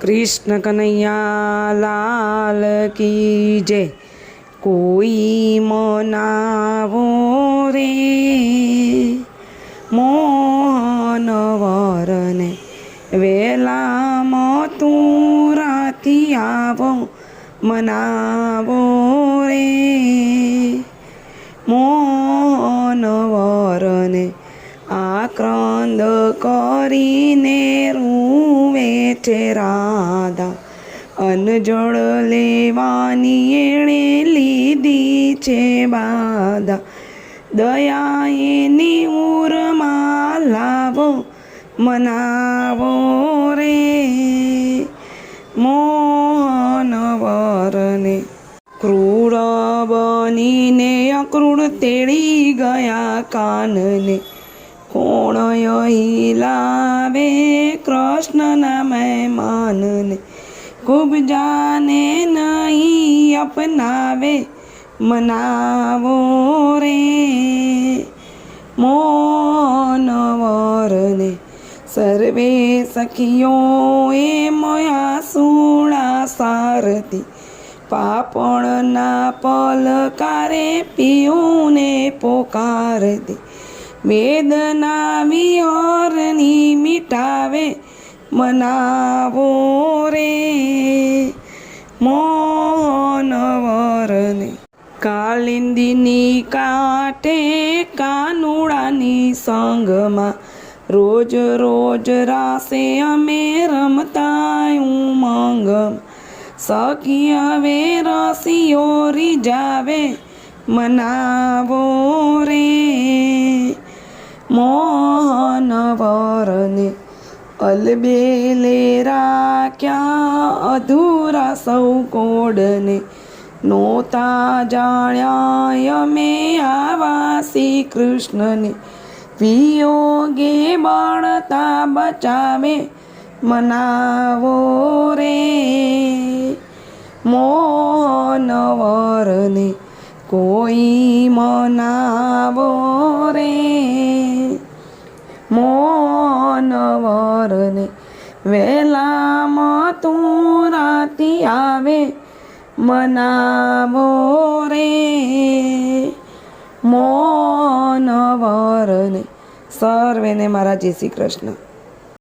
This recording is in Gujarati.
કૃષ્ણ કનૈયા લાલ કી જય. કોઈ મનાવો રે મોહન વરને. વેલામાં તું રાતી આવો, મનાવો રે આક્રંદ કરીને રૂવે છે રાધા. અનજળ લેવાની એણે લીધી છે બાધા. દયા એની ઉરમાં લાવો, મનાવો રે. મોહન વરને ક્રૂર બનીને અક્રૂર તેડી ગયા કાનને. કોણ હિલાવે કૃષ્ણના મહેમાનને ખૂબ જાને નહીં અપનાવે. મનાવો રે મોનવરને. સર્વે સખીઓ એ મયા સુણા સારથી પાપણના પલકારે પીયુને પોકારતી વેદના વિયોરની મિટાવે, મનાવો રે. મોહનવરને કાલિંદીની કાંઠે કાનુડાની સંગમાં રોજ રોજ રાસે અમે રમતા ઉમંગ સખી હવે રસીઓ રીજાવે મનાવો રે. મોહન વરને અલબેલે રાખ્યા અધૂરા સૌ કોડને નોતા જાણ્યા અમે આવા શ્રી કૃષ્ણને વિયોગે બળતા બચાવે મનાવો રે મોહન વરને કોઈ મનાવો રે મોનવર વરને વેલામાં તું રાતી આવે મનાવો રે મોનવર. વરને સર્વેને મારા જય શ્રી કૃષ્ણ.